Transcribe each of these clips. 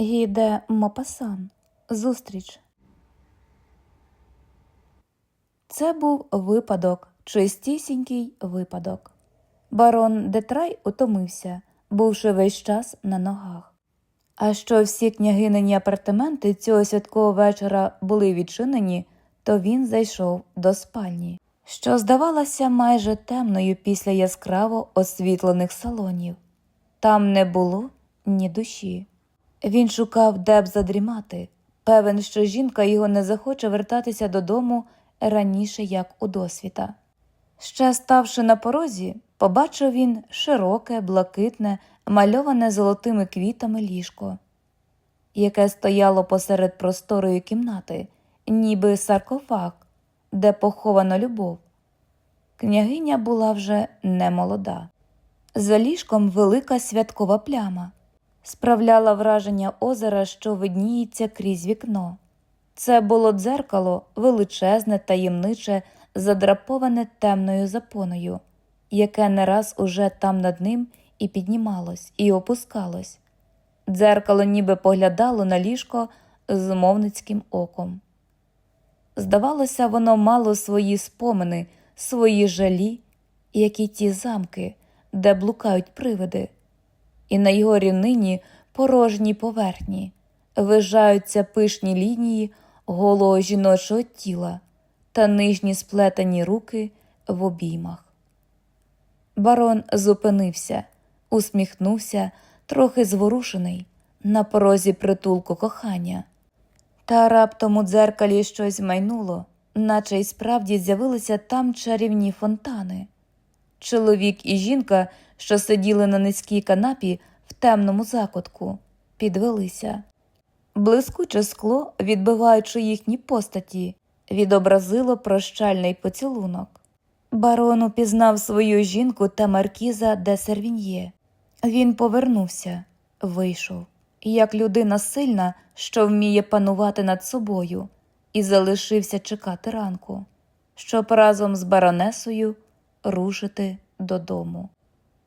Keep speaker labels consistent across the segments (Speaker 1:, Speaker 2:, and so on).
Speaker 1: Гіде Мопасан. Зустріч. Це був випадок, чистісінький випадок. Барон Детрай утомився, бувши весь час на ногах. А що всі княгинині апартаменти цього святкового вечора були відчинені, то він зайшов до спальні, що здавалася майже темною після яскраво освітлених салонів. Там не було ні душі. Він шукав, де б задрімати, певен, що жінка його не захоче вертатися додому раніше, як у досвіта. Ще ставши на порозі, побачив він широке, блакитне, мальоване золотими квітами ліжко, яке стояло посеред просторої кімнати, ніби саркофаг, де поховано любов. Княгиня була вже не молода. За ліжком велика святкова пляма справляла враження озера, що видніється крізь вікно. Це було дзеркало величезне, таємниче, задраповане темною запоною, яке не раз уже там над ним і піднімалось, і опускалось. Дзеркало ніби поглядало на ліжко змовницьким оком. Здавалося, воно мало свої спомини, свої жалі, як і ті замки, де блукають привиди, і на його рівнині порожній поверхні вижаються пишні лінії голого жіночого тіла та нижні сплетені руки в обіймах. Барон зупинився, усміхнувся, трохи зворушений, на порозі притулку кохання. Та раптом у дзеркалі щось майнуло, наче й справді з'явилися там чарівні фонтани. Чоловік і жінка, що сиділи на низькій канапі в темному закутку, підвелися. Блискуче скло, відбиваючи їхні постаті, відобразило прощальний поцілунок. Барон упізнав свою жінку та маркіза де Сервіньє. Він повернувся, вийшов, як людина сильна, що вміє панувати над собою, і залишився чекати ранку, щоб разом з баронесою рушити додому.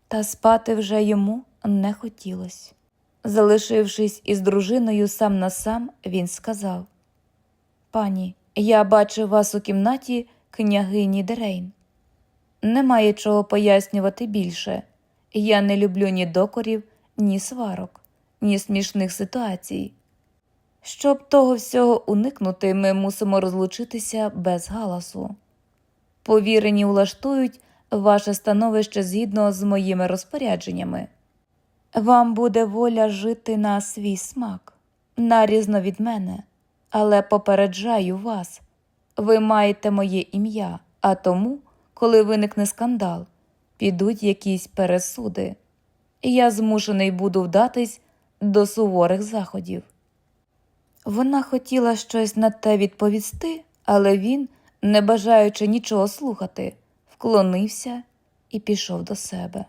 Speaker 1: Та спати вже йому не хотілось. Залишившись із дружиною сам на сам, він сказав Пані, я бачив вас у кімнаті княгині Дерейн. Немає чого пояснювати більше. Я не люблю ні докорів, ні сварок, ні смішних ситуацій. Щоб того всього уникнути, ми мусимо розлучитися без галасу. Повірені влаштують ваше становище згідно з моїми розпорядженнями. Вам буде воля жити на свій смак, нарізно від мене, але попереджаю вас ви маєте моє ім'я, а тому, коли виникне скандал, підуть якісь пересуди, я змушений буду вдатись до суворих заходів. Вона хотіла щось на те відповісти, але він, не бажаючи нічого слухати, вклонився і пішов до себе.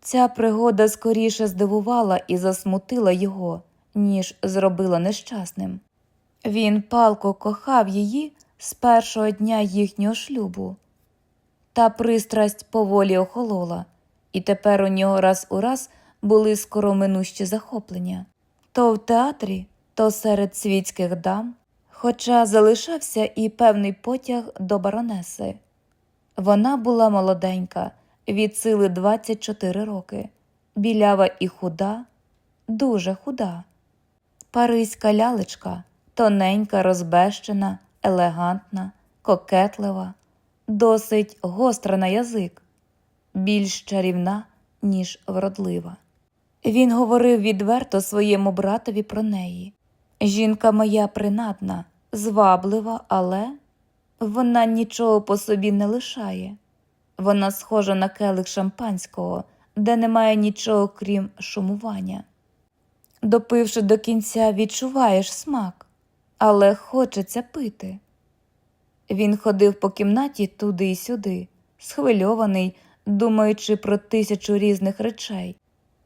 Speaker 1: Ця пригода скоріше здивувала і засмутила його, ніж зробила нещасним. Він палко кохав її з першого дня їхнього шлюбу. Та пристрасть поволі охолола, і тепер у нього раз у раз були скороминущі захоплення то в театрі, то серед світських дам, хоча залишався і певний потяг до баронеси. Вона була молоденька, від сили 24 роки, білява і худа, дуже худа. Паризька лялечка, тоненька, розбещена, елегантна, кокетлива, досить гостра на язик, більш чарівна, ніж вродлива. Він говорив відверто своєму братові про неї. Жінка моя принадна, зваблива, але вона нічого по собі не лишає. Вона схожа на келих шампанського, де немає нічого крім шумування. Допивши до кінця, відчуваєш смак, але хочеться пити. Він ходив по кімнаті туди й сюди, схвильований, думаючи про тисячу різних речей.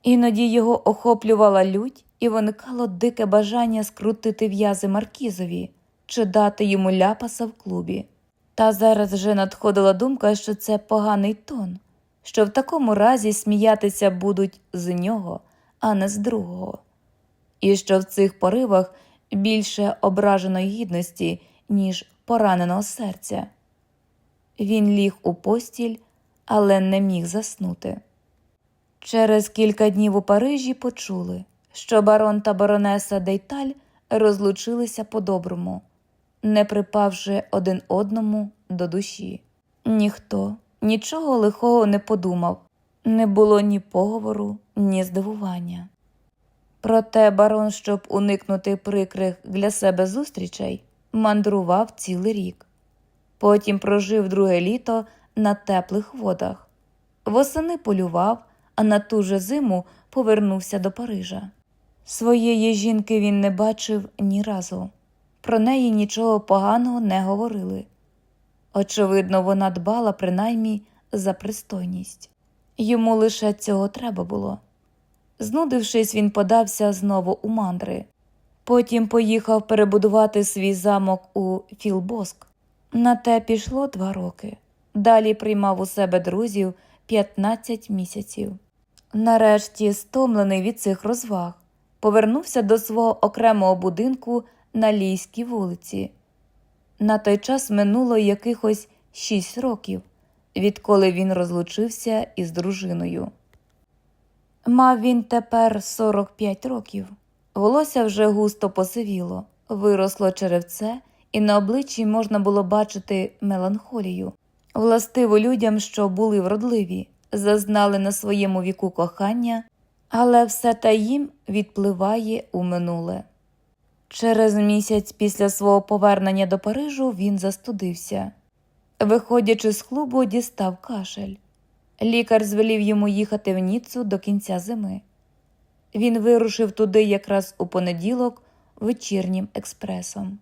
Speaker 1: Іноді його охоплювала лють, і виникало дике бажання скрутити в'язи Маркізові чи дати йому ляпаса в клубі. Та зараз вже надходила думка, що це поганий тон, що в такому разі сміятися будуть з нього, а не з другого. і що в цих поривах більше ображеної гідності, ніж пораненого серця. Він ліг у постіль, але не міг заснути. Через кілька днів у Парижі почули, що барон та баронеса Дейталь розлучилися по-доброму, не припавши один одному до душі. Ніхто нічого лихого не подумав, не було ні поговору, ні здивування. Проте барон, щоб уникнути прикрих для себе зустрічей, мандрував цілий рік. Потім прожив друге літо на теплих водах. Восени полював, а на ту же зиму повернувся до Парижа. Своєї жінки він не бачив ні разу. Про неї нічого поганого не говорили. Очевидно, вона дбала принаймні за пристойність. Йому лише цього треба було. Знудившись, він подався знову у мандри. Потім поїхав перебудувати свій замок у Філбоск. На те пішло два роки. Далі приймав у себе друзів 15 місяців. Нарешті, стомлений від цих розваг, повернувся до свого окремого будинку на Лійській вулиці. На той час минуло якихось шість років, відколи він розлучився із дружиною. Мав він тепер 45 років. Волосся вже густо посивіло, виросло черевце, і на обличчі можна було бачити меланхолію, властиву людям, що були вродливі, зазнали на своєму віку кохання, але все те їм відпливає у минуле. Через місяць після свого повернення до Парижу він застудився. Виходячи з клубу, дістав кашель. Лікар звелів йому їхати в Ніццу до кінця зими. Він вирушив туди якраз у понеділок вечірнім експресом.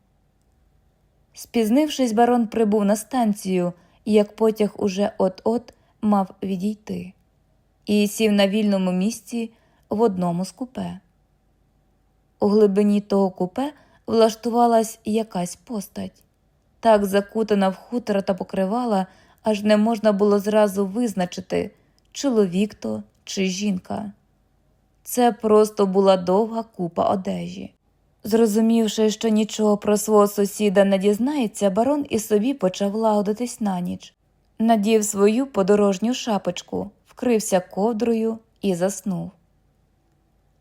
Speaker 1: Спізнившись, барон прибув на станцію, як потяг уже от-от мав відійти, і сів на вільному місці в одному з купе. У глибині того купе влаштувалась якась постать, так закутана в хутора та покривала, аж не можна було зразу визначити, чоловік то чи жінка. Це просто була довга купа одежі. Зрозумівши, що нічого про свого сусіда не дізнається, барон і собі почав лагодитись на ніч, надів свою подорожню шапочку, вкрився ковдрою і заснув.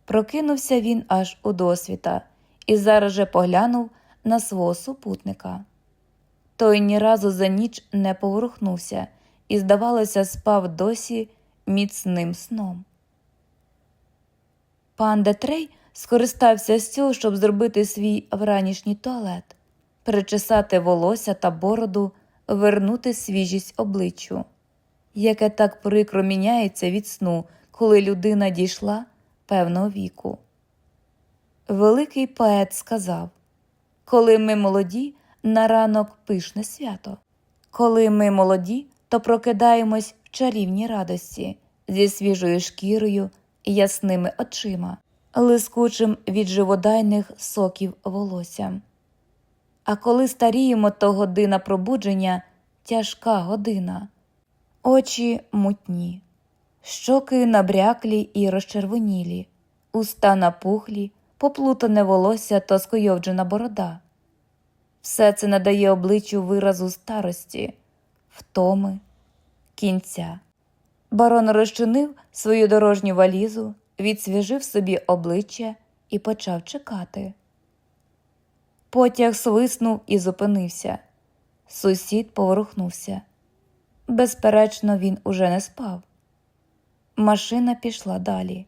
Speaker 1: Прокинувся він аж у досвіта і зараз же поглянув на свого супутника. Той ні разу за ніч не поворухнувся і, здавалося, спав досі міцним сном. Пан Детрей скористався з цього, щоб зробити свій вранішній туалет, перечесати волосся та бороду, вернути свіжість обличчю, яке так прикро міняється від сну, коли людина дійшла певного віку. Великий поет сказав Коли ми молоді, на ранок пишне свято. Коли ми молоді, то прокидаємось в чарівній радості зі свіжою шкірою і ясними очима, лискучим від живодайних соків волоссям. А коли старіємо, то година пробудження тяжка година, очі мутні, щоки набряклі і розчервонілі, уста напухлі, поплутане волосся та скойовджена борода. Все це надає обличчю виразу старості, втоми, кінця. Барон розчинив свою дорожню валізу, відсвіжив собі обличчя і почав чекати. Потяг свиснув і зупинився. Сусід поворухнувся. Безперечно, він уже не спав. Машина пішла далі.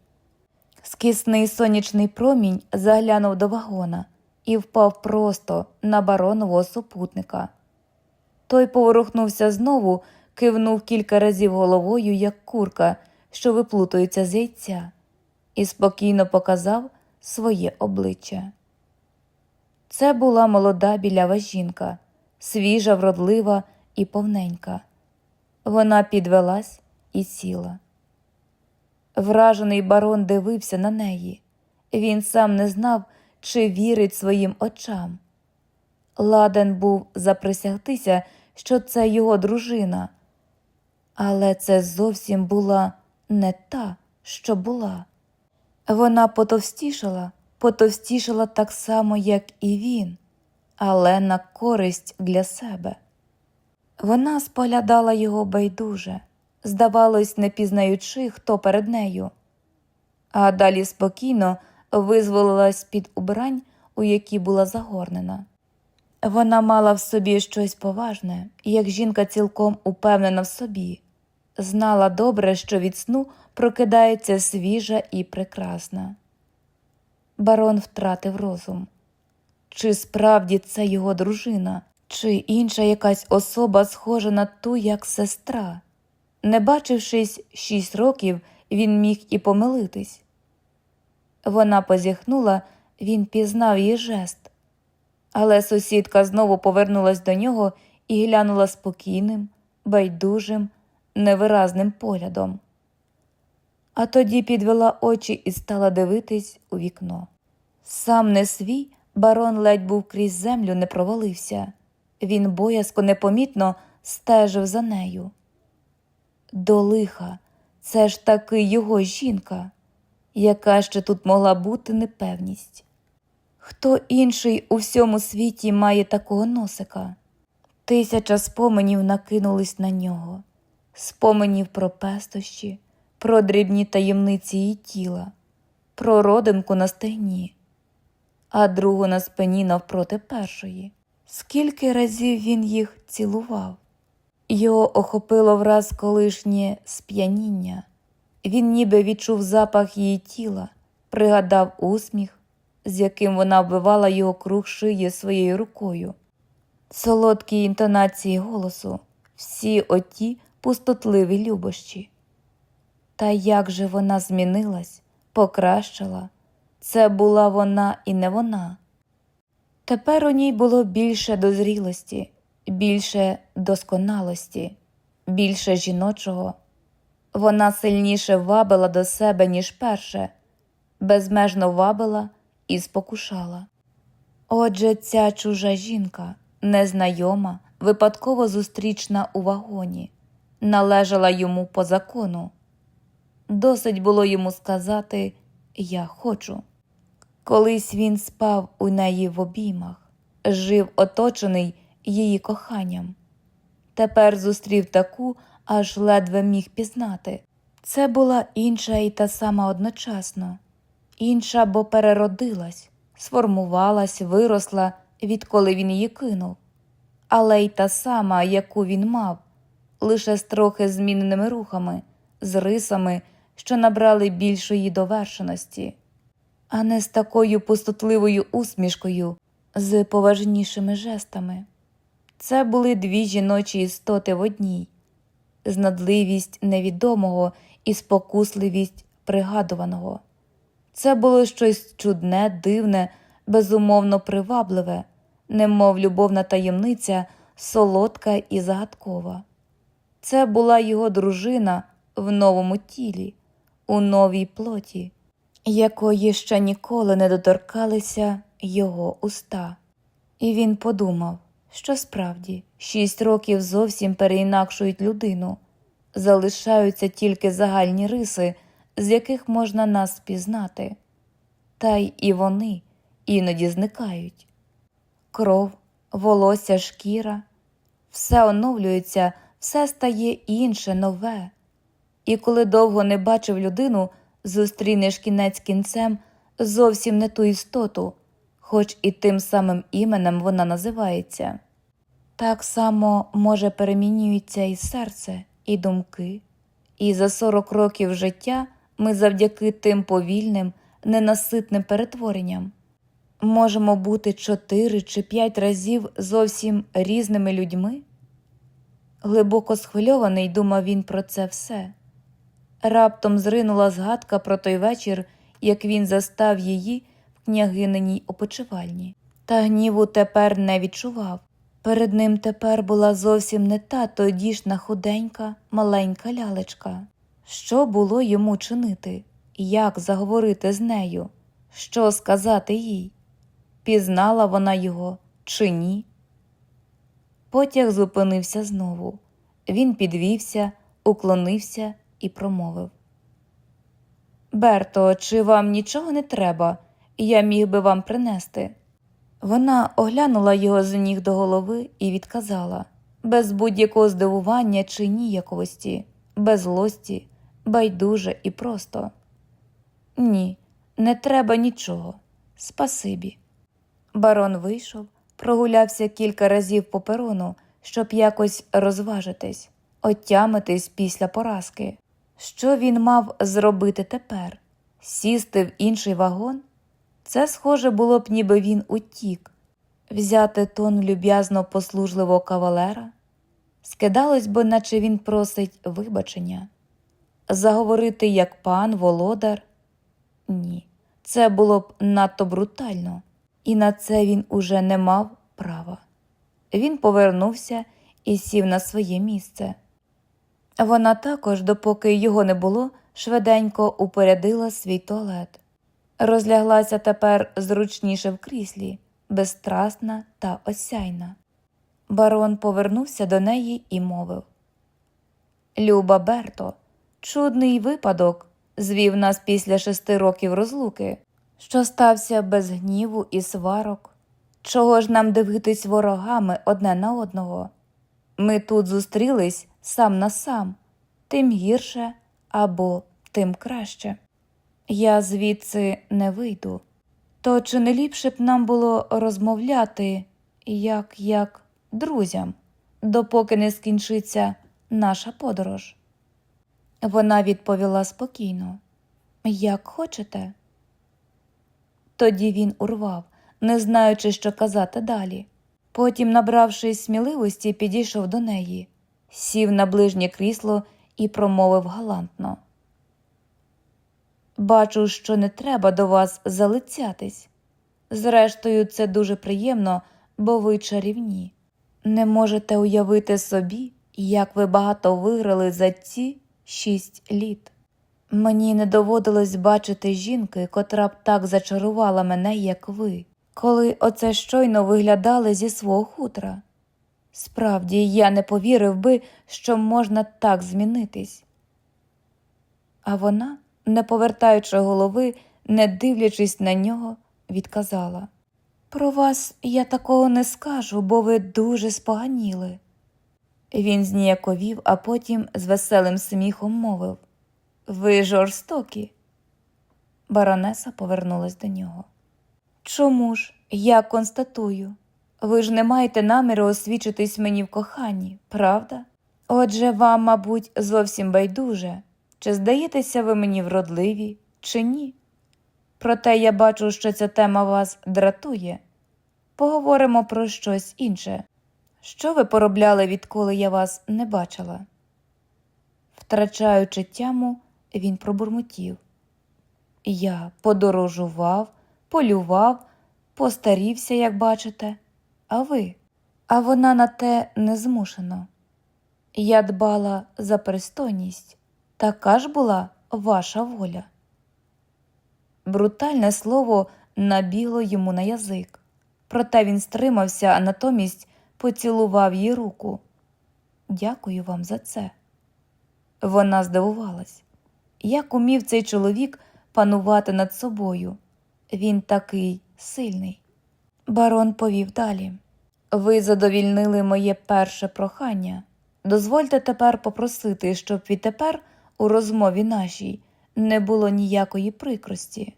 Speaker 1: Скисний сонячний промінь заглянув до вагона і впав просто на баронового супутника. Той поворухнувся знову, кивнув кілька разів головою, як курка, що виплутується з яйця, і спокійно показав своє обличчя. Це була молода білява жінка, свіжа, вродлива і повненька. Вона підвелась і сіла. Вражений барон дивився на неї. Він сам не знав, чи вірить своїм очам. Ладен був заприсягтися, що це його дружина, але це зовсім була не та, що була. Вона потовстішала, потовстішала так само, як і він, але на користь для себе. Вона споглядала його байдуже, здавалось, не пізнаючи, хто перед нею, а далі спокійно визволилась під убрань, у які була загорнена. Вона мала в собі щось поважне, як жінка цілком упевнена в собі, знала добре, що від сну прокидається свіжа і прекрасна. Барон втратив розум. Чи справді це його дружина, чи інша якась особа схожа на ту, як сестра? Не бачившись шість років, він міг і помилитись. Вона позіхнула, він пізнав її жест. Але сусідка знову повернулась до нього і глянула спокійним, байдужим, невиразним поглядом. А тоді підвела очі і стала дивитись у вікно. Сам не свій, барон ледь був крізь землю не провалився. Він боязко непомітно стежив за нею. До лиха, це ж таки його жінка, яка ще тут могла бути непевність. Хто інший у всьому світі має такого носика? Тисяча споменів накинулись на нього, споменів про пестощі, про дрібні таємниці її тіла, про родимку на стегні, а другу на спині навпроти першої. Скільки разів він їх цілував? Його охопило враз колишнє сп'яніння. Він ніби відчув запах її тіла, пригадав усміх, з яким вона вбивала його круг шиї своєю рукою. Солодкі інтонації голосу, всі оті пустотливі любощі. Та як же вона змінилась, покращила, це була вона і не вона. Тепер у ній було більше дозрілості, більше досконалості, більше жіночого. Вона сильніше вабила до себе, ніж перше, безмежно вабила і спокушала. Отже, ця чужа жінка, незнайома, випадково зустрічна у вагоні, належала йому по закону. Досить було йому сказати Я хочу. Колись він спав у неї в обіймах, жив оточений її коханням. Тепер зустрів таку, аж ледве міг пізнати. Це була інша і та сама одночасно, інша, бо переродилась, сформувалась, виросла, відколи він її кинув, але й та сама, яку він мав, лише з трохи зміненими рухами, з рисами, що набрали більшої довершеності, а не з такою пустотливою усмішкою, з поважнішими жестами. Це були дві жіночі істоти в одній знадливість невідомого і спокусливість пригадуваного. Це було щось чудне, дивне, безумовно привабливе, немов любовна таємниця, солодка і загадкова. Це була його дружина в новому тілі, у новій плоті, якої ще ніколи не доторкалися його уста. І він подумав, що справді шість років зовсім переінакшують людину, залишаються тільки загальні риси, з яких можна нас пізнати, та й і вони іноді зникають. Кров, волосся, шкіра, все оновлюється, все стає інше, нове. І коли довго не бачив людину, зустрінеш кінець кінцем зовсім не ту істоту, хоч і тим самим іменем вона називається. Так само, може, перемінюється і серце, і думки, і за сорок років життя ми завдяки тим повільним, ненаситним перетворенням можемо бути чотири чи п'ять разів зовсім різними людьми? Глибоко схвильований думав він про це все. Раптом зринула згадка про той вечір, як він застав її княгининій опочивальні, та гніву тепер не відчував. Перед ним тепер була зовсім не та тодішна худенька, маленька лялечка. Що було йому чинити? Як заговорити з нею? Що сказати їй? Пізнала вона його чи ні? Потяг зупинився знову. Він підвівся, уклонився і промовив Берто, чи вам нічого не треба? Я міг би вам принести. Вона оглянула його з ніг до голови і відказала без будь-якого здивування чи ніяковості, без злості, байдуже і просто. Ні, не треба нічого. Спасибі. Барон вийшов, прогулявся кілька разів по перону, щоб якось розважитись, отямитись після поразки. Що він мав зробити тепер? Сісти в інший вагон? Це схоже було б, ніби він утік, взяти тон люб'язно послужливого кавалера. Скидалось би, наче він просить вибачення, заговорити як пан володар. Ні, це було б надто брутально, і на це він уже не мав права. Він повернувся і сів на своє місце. Вона також, допоки його не було, швиденько упорядила свій туалет. Розляглася тепер зручніше в кріслі, безстрасна та осяйна. Барон повернувся до неї і мовив Люба Берто, чудний випадок звів нас після шести років розлуки, що стався без гніву і сварок. Чого ж нам дивитись ворогами одне на одного? Ми тут зустрілись сам на сам, тим гірше або тим краще. Я звідси не вийду. То чи не ліпше б нам було розмовляти, як як друзям, допоки не скінчиться наша подорож? Вона відповіла спокійно, як хочете. Тоді він урвав, не знаючи, що казати далі. Потім, набравшись сміливості, підійшов до неї, сів на ближнє крісло і промовив галантно. Бачу, що не треба до вас залицятись. Зрештою, це дуже приємно, бо ви чарівні. Не можете уявити собі, як ви багато виграли за ці шість літ. Мені не доводилось бачити жінки, котра б так зачарувала мене, як ви, коли оце щойно виглядали зі свого хутра. Справді, я не повірив би, що можна так змінитись. А вона, не повертаючи голови, не дивлячись на нього, відказала Про вас я такого не скажу, бо ви дуже споганіли. Він зніяковів, а потім з веселим сміхом мовив Ви жорстокі. Баронеса повернулась до нього. Чому ж? Я констатую. Ви ж не маєте наміру освічитись мені в коханні, правда? Отже, вам, мабуть, зовсім байдуже, чи здаєтеся ви мені вродливі, чи ні? Проте я бачу, що ця тема вас дратує. Поговоримо про щось інше. Що ви поробляли, відколи я вас не бачила? Втрачаючи тяму, він пробурмотів. Я подорожував, полював, постарівся, як бачите, а ви, а вона на те не змушена. Я дбала за пристойність, така ж була ваша воля. Брутальне слово набігло йому на язик, проте він стримався, а натомість поцілував їй руку. Дякую вам за це. Вона здивувалась, як умів цей чоловік панувати над собою. Він такий сильний. Барон повів далі. Ви задовільнили моє перше прохання. Дозвольте тепер попросити, щоб відтепер у розмові нашій не було ніякої прикрості.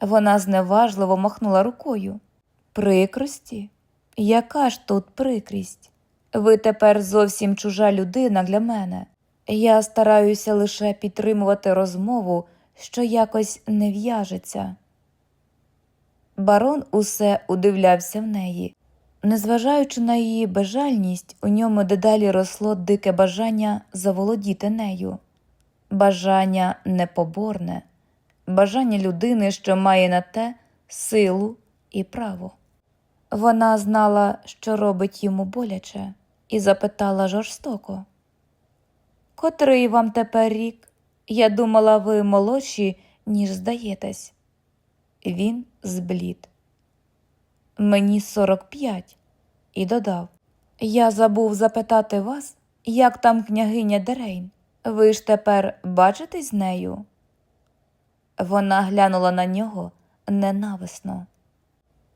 Speaker 1: Вона зневажливо махнула рукою. Прикрості? Яка ж тут прикрість? Ви тепер зовсім чужа людина для мене. Я стараюся лише підтримувати розмову, що якось не в'яжеться. Барон усе удивлявся в неї. Незважаючи на її безжальність, у ньому дедалі росло дике бажання заволодіти нею, бажання непоборне, бажання людини, що має на те силу і право. Вона знала, що робить йому боляче, і запитала жорстоко. Котрий вам тепер рік? Я думала, ви молодші, ніж здаєтесь. Він зблід. Мені сорок п'ять. І додав Я забув запитати вас, як там княгиня Дерейн. Ви ж тепер бачитесь з нею? Вона глянула на нього, ненависно.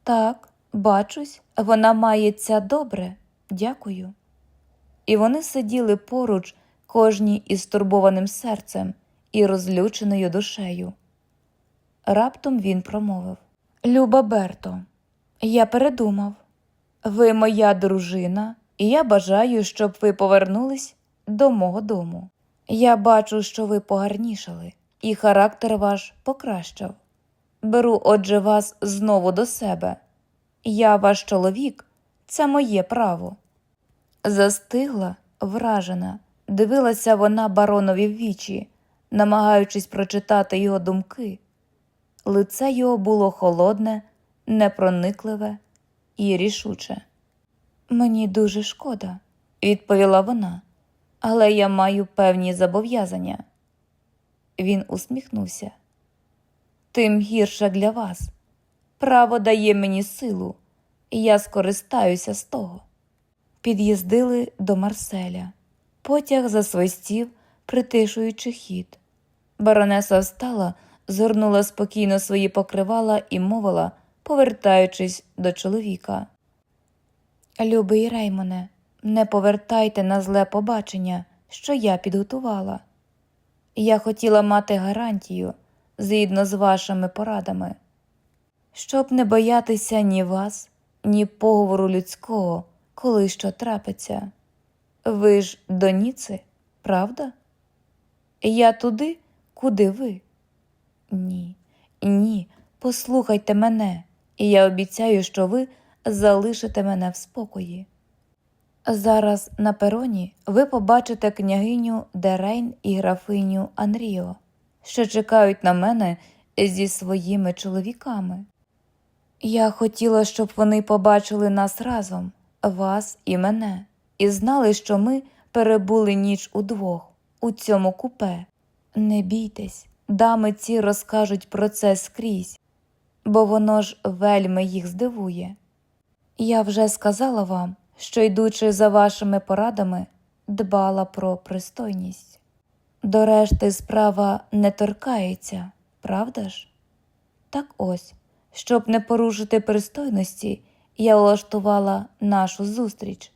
Speaker 1: Так, бачусь, вона мається добре, дякую. І вони сиділи поруч, кожній із стурбованим серцем і розлюченою душею. Раптом він промовив Люба Берто, я передумав. Ви моя дружина, і я бажаю, щоб ви повернулись до мого дому. Я бачу, що ви погарнішали, і характер ваш покращав. Беру, отже, вас знову до себе. Я ваш чоловік, це моє право. Застигла, вражена, дивилася вона баронові в вічі, намагаючись прочитати його думки. Лице його було холодне, непроникливе і рішуче. Мені дуже шкода, відповіла вона, але я маю певні зобов'язання. Він усміхнувся. Тим гірше для вас. Право дає мені силу, і я скористаюся з того. Під'їздили до Марселя. Потяг засвистів, притишуючи хід. Баронеса встала, згорнула спокійно свої покривала і мовила, повертаючись до чоловіка. Любий Реймоне, не повертайте на зле побачення, що я підготувала. Я хотіла мати гарантію згідно з вашими порадами, щоб не боятися ні вас, ні поговору людського, коли що трапиться. Ви ж до Ніци, правда? Я туди, куди ви? Ні, ні, послухайте мене, і я обіцяю, що ви залишите мене в спокої. Зараз на пероні ви побачите княгиню Дерейн і графиню Анріо, що чекають на мене зі своїми чоловіками. Я хотіла, щоб вони побачили нас разом, вас і мене, і знали, що ми перебули ніч удвох у цьому купе. Не бійтесь, дами ці розкажуть про це скрізь, бо воно ж вельми їх здивує. Я вже сказала вам, що, йдучи за вашими порадами, дбала про пристойність. До решти справа не торкається, правда ж? Так ось, щоб не порушити пристойності, я влаштувала нашу зустріч.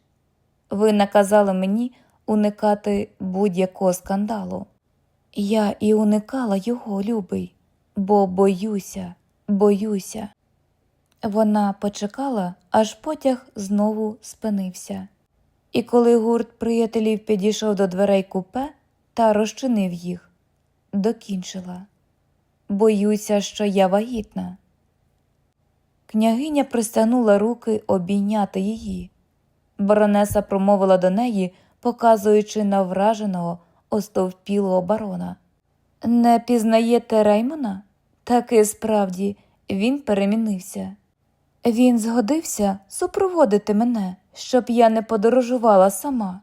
Speaker 1: Ви наказали мені уникати будь-якого скандалу. Я і уникала його, любий, бо боюся, боюся. Вона почекала, аж потяг знову спинився. І коли гурт приятелів підійшов до дверей купе та розчинив їх, докінчила. Боюся, що я вагітна. Княгиня пристягнула руки обійняти її. Баронеса промовила до неї, показуючи на враженого остовпілого барона. Не пізнаєте Реймона? Таки справді він перемінився. Він згодився супроводити мене, щоб я не подорожувала сама.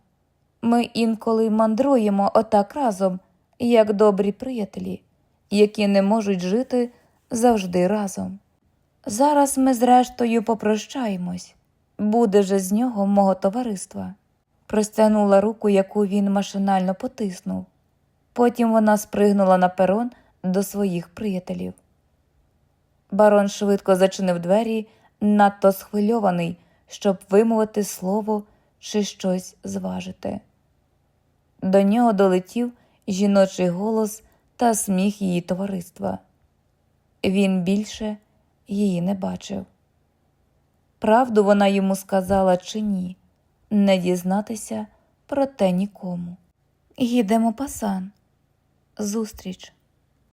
Speaker 1: Ми інколи мандруємо отак разом, як добрі приятелі, які не можуть жити завжди разом. Зараз ми зрештою попрощаємось, буде же з нього мого товариства. Простягнула руку, яку він машинально потиснув. Потім вона спригнула на перон до своїх приятелів. Барон швидко зачинив двері, надто схвильований, щоб вимовити слово чи щось зважити. До нього долетів жіночий голос та сміх її товариства. Він більше її не бачив. Правду вона йому сказала чи ні, не дізнатися про те нікому. Їдемо пасан. Зустріч.